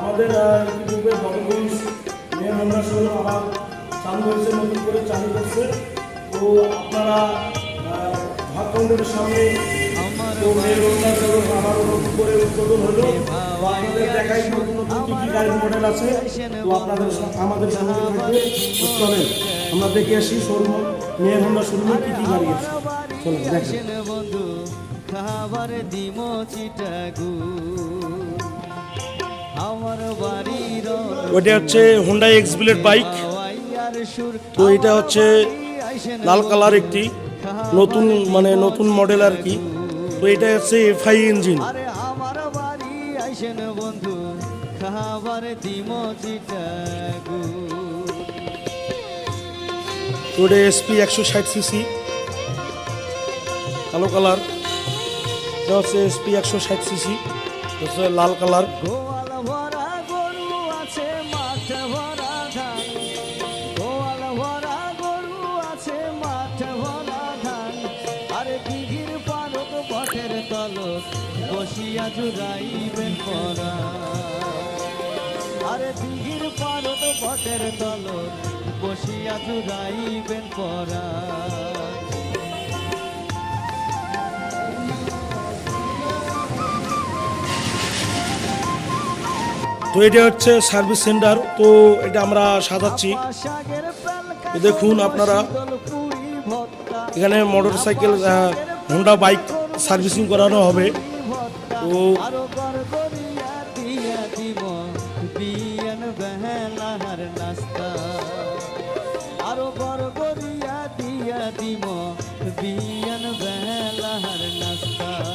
আমাদের মেয়ে আমরা চালু করে চালু আপনারা করে মডেল আছে। আপনাদের আমাদের আমরা দেখে আসি শোরুম মেয়ে হোন্ডা শোরুমে কী কী গাড়ি আছে। চলেন দেখেন খাবার দিম চিটাগু। আমার বাড়ির ওইটা হচ্ছে হোন্ডা এক্স বিলেট বাইক তো এটা হচ্ছে লাল কালার একটি নতুন মানে নতুন মডেল আর কি। তো এটা হচ্ছে এফআই ইঞ্জিন আমার বাড়ি আইসেন বন্ধু। খাবার দিম চিটাগু। এটা এসপি একশো ষাট সিসি কালো কালার। এটা হচ্ছে এসপি একশো ষাট সিসি হচ্ছে লাল কালার। বসিয়া জুড়াইবেন পরা। আরে দিঘির পালক বটের তলক, বসিয়া জুড়াইবেন পরা। তো এটা হচ্ছে সার্ভিস সেন্টার, তো এটা আমরা সাজাচ্ছি। দেখুন আপনারা, এখানে motorcycle Honda bike servicing করানো হবে। তো আরও বড় দিয়া দিব, বিয়া